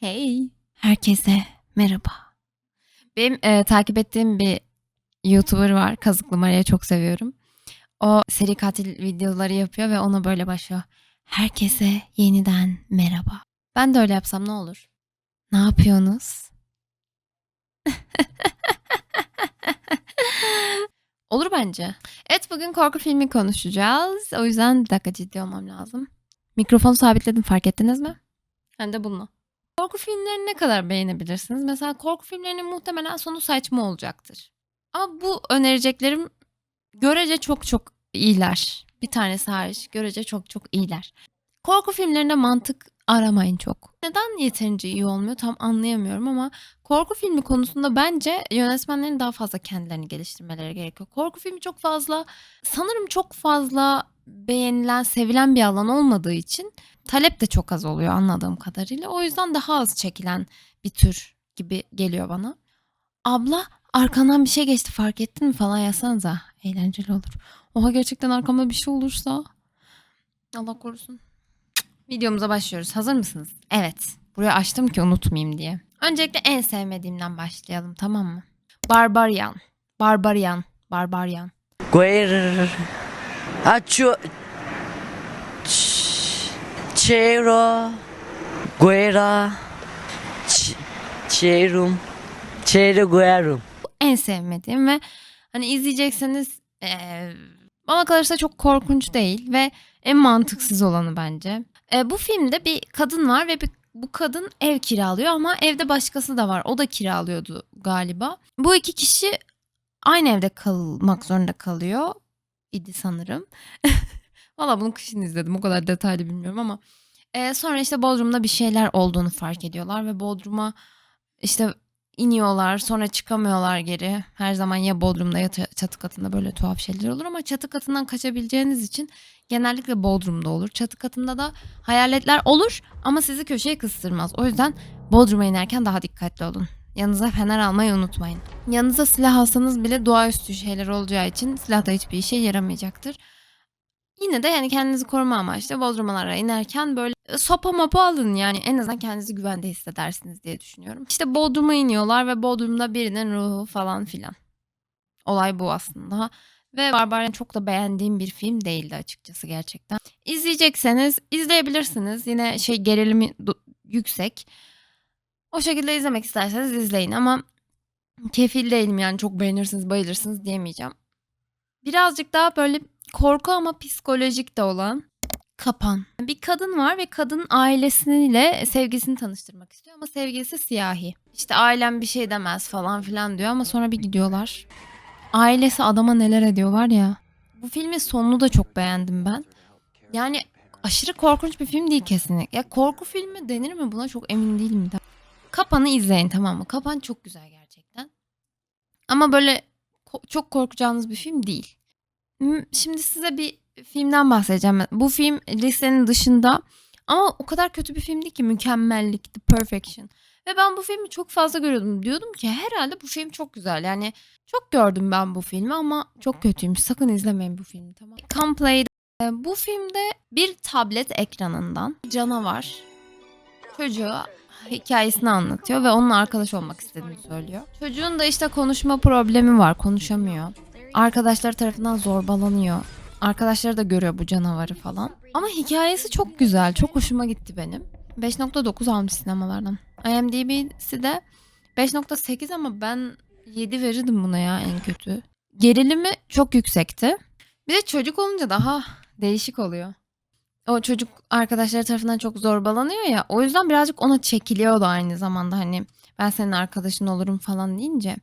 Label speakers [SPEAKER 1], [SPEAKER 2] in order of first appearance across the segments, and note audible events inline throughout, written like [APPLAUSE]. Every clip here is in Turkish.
[SPEAKER 1] Hey, herkese merhaba. Benim e, takip ettiğim bir YouTuber var. Kazıklı Maria çok seviyorum. O seri katil videoları yapıyor ve ona böyle başlıyor. Herkese yeniden merhaba. Ben de öyle yapsam ne olur? Ne yapıyorsunuz? [LAUGHS] olur bence. Evet bugün korku filmi konuşacağız. O yüzden bir dakika ciddi olmam lazım. Mikrofonu sabitledim fark ettiniz mi? Hem de bununla. Korku filmlerini ne kadar beğenebilirsiniz? Mesela korku filmlerinin muhtemelen sonu saçma olacaktır. Ama bu önereceklerim görece çok çok iyiler. Bir tanesi hariç görece çok çok iyiler. Korku filmlerinde mantık aramayın çok. Neden yeterince iyi olmuyor tam anlayamıyorum ama korku filmi konusunda bence yönetmenlerin daha fazla kendilerini geliştirmeleri gerekiyor. Korku filmi çok fazla sanırım çok fazla beğenilen, sevilen bir alan olmadığı için talep de çok az oluyor anladığım kadarıyla. O yüzden daha az çekilen bir tür gibi geliyor bana. Abla arkandan bir şey geçti fark ettin mi falan yazsanıza. Eğlenceli olur. Oha gerçekten arkamda bir şey olursa. Allah korusun. Videomuza başlıyoruz. Hazır mısınız? Evet. Buraya açtım ki unutmayayım diye. Öncelikle en sevmediğimden başlayalım tamam mı? Barbarian. Barbarian. Barbarian.
[SPEAKER 2] Guer... Acho... Ch- Chero... Guera... Ch- Cherum... Chero Guerum.
[SPEAKER 1] En sevmediğim ve hani izleyecekseniz eee bana kalırsa çok korkunç değil ve en mantıksız olanı bence. Eee, bu filmde bir kadın var ve bir, bu kadın ev kiralıyor ama evde başkası da var. O da kiralıyordu galiba. Bu iki kişi aynı evde kalmak zorunda kalıyor idi sanırım. [LAUGHS] Valla bunu kışın izledim o kadar detaylı bilmiyorum ama. Eee, sonra işte Bodrum'da bir şeyler olduğunu fark ediyorlar ve Bodrum'a işte iniyorlar sonra çıkamıyorlar geri. Her zaman ya Bodrum'da ya çatı katında böyle tuhaf şeyler olur ama çatı katından kaçabileceğiniz için genellikle Bodrum'da olur. Çatı katında da hayaletler olur ama sizi köşeye kıstırmaz. O yüzden Bodrum'a inerken daha dikkatli olun. Yanınıza fener almayı unutmayın. Yanınıza silah alsanız bile doğaüstü şeyler olacağı için silah da hiçbir işe yaramayacaktır. Yine de yani kendinizi koruma amaçlı Bodrum'lara inerken böyle e, sopa mopa alın yani en azından kendinizi güvende hissedersiniz diye düşünüyorum. İşte Bodrum'a iniyorlar ve Bodrum'da birinin ruhu falan filan. Olay bu aslında. Ve Barbarian çok da beğendiğim bir film değildi açıkçası gerçekten. İzleyecekseniz izleyebilirsiniz. Yine şey gerilimi yüksek. O şekilde izlemek isterseniz izleyin ama kefil değilim yani çok beğenirsiniz bayılırsınız diyemeyeceğim. Birazcık daha böyle korku ama psikolojik de olan Kapan. Bir kadın var ve kadın ailesiyle sevgisini tanıştırmak istiyor ama sevgilisi siyahi. İşte ailem bir şey demez falan filan diyor ama sonra bir gidiyorlar. Ailesi adama neler ediyor var ya. Bu filmin sonunu da çok beğendim ben. Yani aşırı korkunç bir film değil kesinlikle. Ya korku filmi denir mi buna çok emin değilim de. Kapan'ı izleyin tamam mı? Kapan çok güzel gerçekten. Ama böyle ko- çok korkacağınız bir film değil. Şimdi size bir filmden bahsedeceğim. Bu film listenin dışında ama o kadar kötü bir film değil ki mükemmellik, The Perfection. Ve ben bu filmi çok fazla görüyordum. Diyordum ki herhalde bu film çok güzel. Yani çok gördüm ben bu filmi ama çok kötüymüş. Sakın izlemeyin bu filmi tamam. Come Play. Bu filmde bir tablet ekranından canavar çocuğa hikayesini anlatıyor ve onunla arkadaş olmak istediğini söylüyor. Çocuğun da işte konuşma problemi var, konuşamıyor. Arkadaşları tarafından zorbalanıyor. Arkadaşları da görüyor bu canavarı falan. Ama hikayesi çok güzel, çok hoşuma gitti benim. 5.9 almış sinemalardan. IMDb'si de 5.8 ama ben 7 verirdim buna ya en kötü. Gerilimi çok yüksekti. Bir de çocuk olunca daha değişik oluyor. O çocuk arkadaşları tarafından çok zorbalanıyor ya. O yüzden birazcık ona çekiliyor da aynı zamanda hani ben senin arkadaşın olurum falan deyince.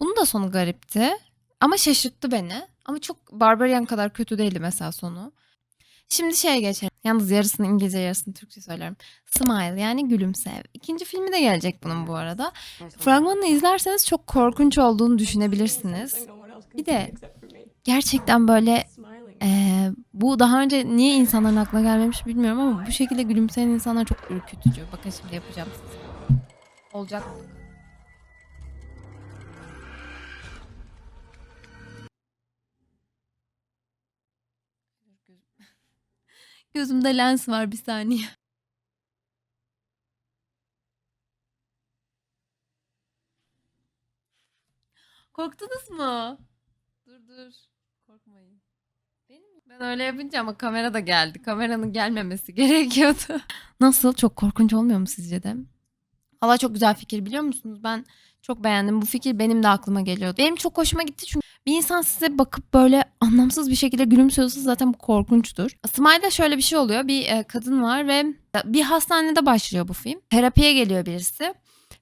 [SPEAKER 1] Bunun da sonu garipti. Ama şaşırttı beni. Ama çok Barbarian kadar kötü değildi mesela sonu. Şimdi şeye geçelim. Yalnız yarısını İngilizce yarısını Türkçe söylerim. Smile yani gülümse. İkinci filmi de gelecek bunun bu arada. Fragmanını izlerseniz çok korkunç olduğunu düşünebilirsiniz. Bir de gerçekten böyle ee, bu daha önce niye insanların aklına gelmemiş bilmiyorum ama bu şekilde gülümseyen insanlar çok ürkütücü. Bakın şimdi yapacağım size. Olacak? Gözümde lens var bir saniye. Korktunuz mu? Dur dur. Korkmayın. Ben öyle yapınca ama kamera da geldi. Kameranın gelmemesi [LAUGHS] gerekiyordu. Nasıl? Çok korkunç olmuyor mu sizce de? Valla çok güzel fikir biliyor musunuz? Ben çok beğendim. Bu fikir benim de aklıma geliyordu. Benim çok hoşuma gitti çünkü bir insan size bakıp böyle anlamsız bir şekilde gülümsüyorsa zaten bu korkunçtur. Smile'da şöyle bir şey oluyor. Bir e, kadın var ve bir hastanede başlıyor bu film. Terapiye geliyor birisi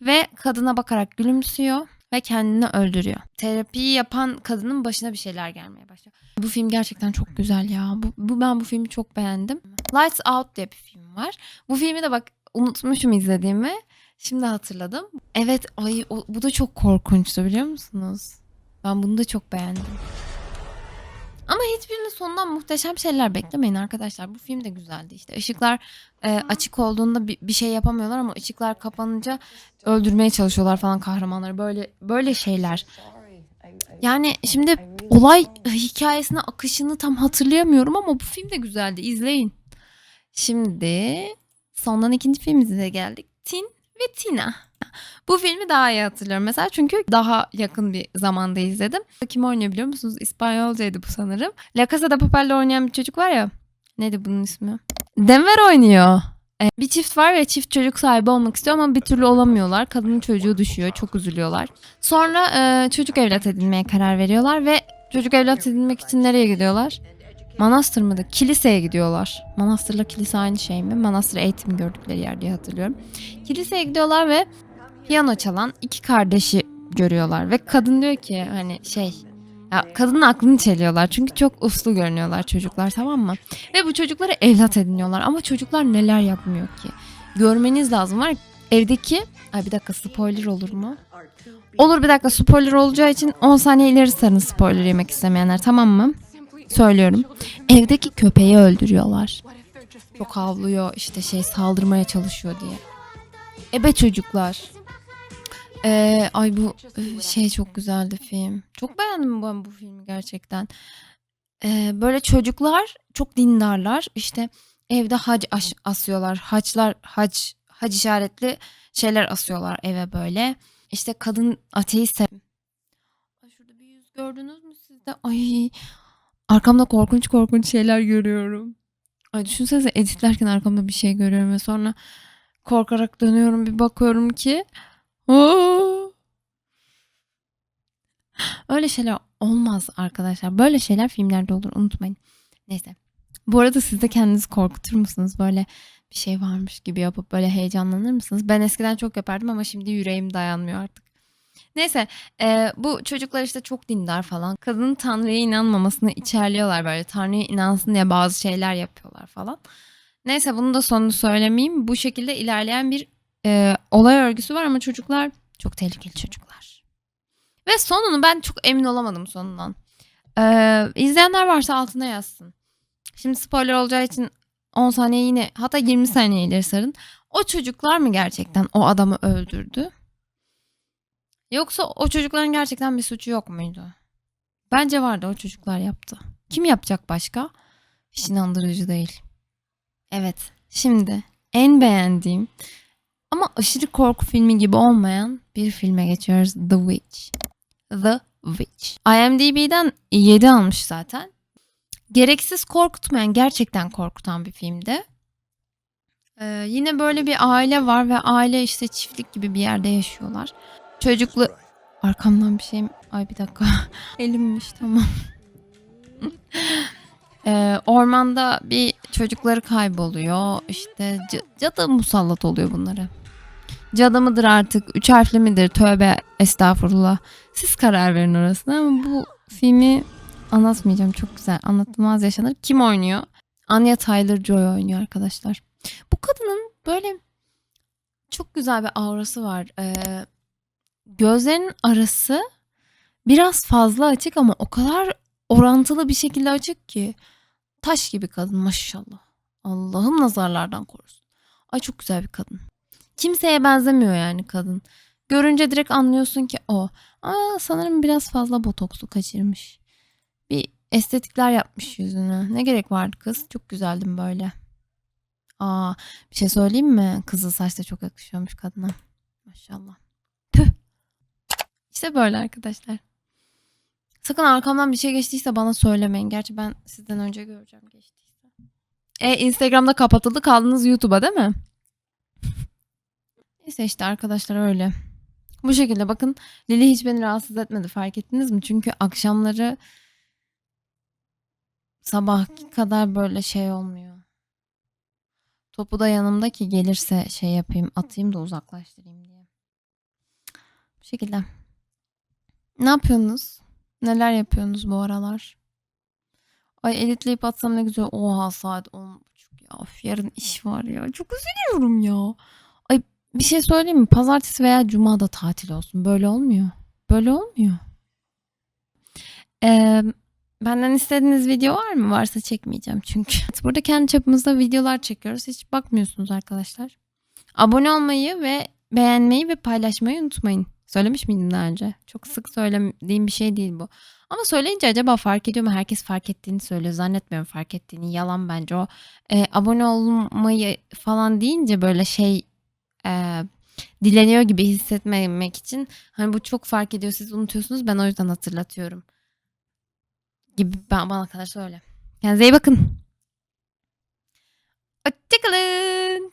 [SPEAKER 1] ve kadına bakarak gülümsüyor ve kendini öldürüyor. Terapiyi yapan kadının başına bir şeyler gelmeye başlıyor. Bu film gerçekten çok güzel ya. Bu, bu ben bu filmi çok beğendim. Lights Out diye bir film var. Bu filmi de bak unutmuşum izlediğimi. Şimdi hatırladım. Evet ay o- bu da çok korkunçtu biliyor musunuz? Ben bunu da çok beğendim. Ama hiçbirinin sonundan muhteşem şeyler beklemeyin arkadaşlar. Bu film de güzeldi işte. Işıklar e, açık olduğunda bir, bir şey yapamıyorlar ama ışıklar kapanınca öldürmeye çalışıyorlar falan kahramanları. Böyle böyle şeyler. Yani şimdi olay hikayesine akışını tam hatırlayamıyorum ama bu film de güzeldi. İzleyin. Şimdi sondan ikinci filmimize geldik. Tin ve Tina. Bu filmi daha iyi hatırlıyorum mesela çünkü daha yakın bir zamanda izledim. Kim oynuyor biliyor musunuz? İspanyolcaydı bu sanırım. La Casa de Papel'de oynayan bir çocuk var ya. Neydi bunun ismi? Denver oynuyor. E, Bir çift var ve çift çocuk sahibi olmak istiyor ama bir türlü olamıyorlar. Kadının çocuğu düşüyor. Çok üzülüyorlar. Sonra e, çocuk evlat edinmeye karar veriyorlar ve çocuk evlat edinmek için nereye gidiyorlar? Manastır mıydı? Kiliseye gidiyorlar. Manastırla kilise aynı şey mi? Manastır eğitim gördükleri yer diye hatırlıyorum. Kiliseye gidiyorlar ve piyano çalan iki kardeşi görüyorlar ve kadın diyor ki hani şey ya kadının aklını çeliyorlar çünkü çok uslu görünüyorlar çocuklar tamam mı? Ve bu çocukları evlat ediniyorlar ama çocuklar neler yapmıyor ki? Görmeniz lazım var evdeki ay bir dakika spoiler olur mu? Olur bir dakika spoiler olacağı için 10 saniye ileri sarın spoiler yemek istemeyenler tamam mı? Söylüyorum. Evdeki köpeği öldürüyorlar. Çok havlıyor işte şey saldırmaya çalışıyor diye. Ebe çocuklar. Ee, ay bu e, şey çok güzeldi film. Çok beğendim ben bu filmi gerçekten. Ee, böyle çocuklar çok dindarlar. İşte evde hac aş- asıyorlar. Haçlar hac hac işaretli şeyler asıyorlar eve böyle. İşte kadın ateist. Ay şurada bir yüz gördünüz mü siz de? Ay arkamda korkunç korkunç şeyler görüyorum. Ay düşünsenize editlerken arkamda bir şey görüyorum ve sonra korkarak dönüyorum bir bakıyorum ki Öyle şeyler olmaz arkadaşlar. Böyle şeyler filmlerde olur unutmayın. Neyse. Bu arada siz de kendinizi korkutur musunuz? Böyle bir şey varmış gibi yapıp böyle heyecanlanır mısınız? Ben eskiden çok yapardım ama şimdi yüreğim dayanmıyor artık. Neyse e, bu çocuklar işte çok dindar falan. Kadının Tanrı'ya inanmamasını içerliyorlar böyle. Tanrı'ya inansın diye bazı şeyler yapıyorlar falan. Neyse bunun da sonunu söylemeyeyim. Bu şekilde ilerleyen bir e, olay örgüsü var ama çocuklar çok tehlikeli çocuklar. Ve sonunu ben çok emin olamadım sonundan. Ee, izleyenler varsa altına yazsın. Şimdi spoiler olacağı için 10 saniye yine hatta 20 saniye ileri sarın. O çocuklar mı gerçekten o adamı öldürdü? Yoksa o çocukların gerçekten bir suçu yok muydu? Bence vardı o çocuklar yaptı. Kim yapacak başka? Hiç inandırıcı değil. Evet şimdi en beğendiğim ama aşırı korku filmi gibi olmayan bir filme geçiyoruz. The Witch. The Witch. IMDb'den 7 almış zaten. Gereksiz korkutmayan, gerçekten korkutan bir filmdi. Ee, yine böyle bir aile var ve aile işte çiftlik gibi bir yerde yaşıyorlar. Çocuklu... Arkamdan bir şey? Ay bir dakika. [LAUGHS] Elimmiş tamam. [LAUGHS] Ee, ormanda bir çocukları kayboluyor. İşte cadı musallat oluyor bunları. Cadı mıdır artık? Üç harfli midir? Tövbe estağfurullah. Siz karar verin orasına ama bu filmi anlatmayacağım. Çok güzel. Anlatılmaz yaşanır. Kim oynuyor? Anya Taylor-Joy oynuyor arkadaşlar. Bu kadının böyle çok güzel bir aurası var. Ee, gözlerinin arası biraz fazla açık ama o kadar orantılı bir şekilde açık ki. Taş gibi kadın maşallah. Allah'ım nazarlardan korusun. Ay çok güzel bir kadın. Kimseye benzemiyor yani kadın. Görünce direkt anlıyorsun ki o. Aa, sanırım biraz fazla botoksu kaçırmış. Bir estetikler yapmış yüzüne. Ne gerek vardı kız? Çok güzeldim böyle. Aa, bir şey söyleyeyim mi? Kızıl saç da çok yakışıyormuş kadına. Maşallah. Püh. İşte böyle arkadaşlar. Sakın arkamdan bir şey geçtiyse bana söylemeyin. Gerçi ben sizden önce göreceğim geçtiyse. E Instagram'da kapatıldı kaldınız YouTube'a değil mi? Neyse işte arkadaşlar öyle. Bu şekilde bakın Lili hiç beni rahatsız etmedi fark ettiniz mi? Çünkü akşamları sabah kadar böyle şey olmuyor. Topu da yanımda ki gelirse şey yapayım atayım da uzaklaştırayım diye. Bu şekilde. Ne yapıyorsunuz? Neler yapıyorsunuz bu aralar? Ay editleyip atsam ne güzel. Oha saat 10.30 ya. Of, yarın iş var ya. Çok üzülüyorum ya. Bir şey söyleyeyim mi? Pazartesi veya cuma da tatil olsun. Böyle olmuyor. Böyle olmuyor. Ee, benden istediğiniz video var mı? Varsa çekmeyeceğim çünkü. [LAUGHS] Burada kendi çapımızda videolar çekiyoruz. Hiç bakmıyorsunuz arkadaşlar. Abone olmayı ve beğenmeyi ve paylaşmayı unutmayın. Söylemiş miydim daha önce? Çok sık söylediğim bir şey değil bu. Ama söyleyince acaba fark ediyor mu? Herkes fark ettiğini söylüyor. Zannetmiyorum fark ettiğini. Yalan bence o. Ee, abone olmayı falan deyince böyle şey e, dileniyor gibi hissetmemek için hani bu çok fark ediyor siz unutuyorsunuz ben o yüzden hatırlatıyorum gibi ben, bana kadar söyle. Kendinize iyi bakın. Hoşçakalın.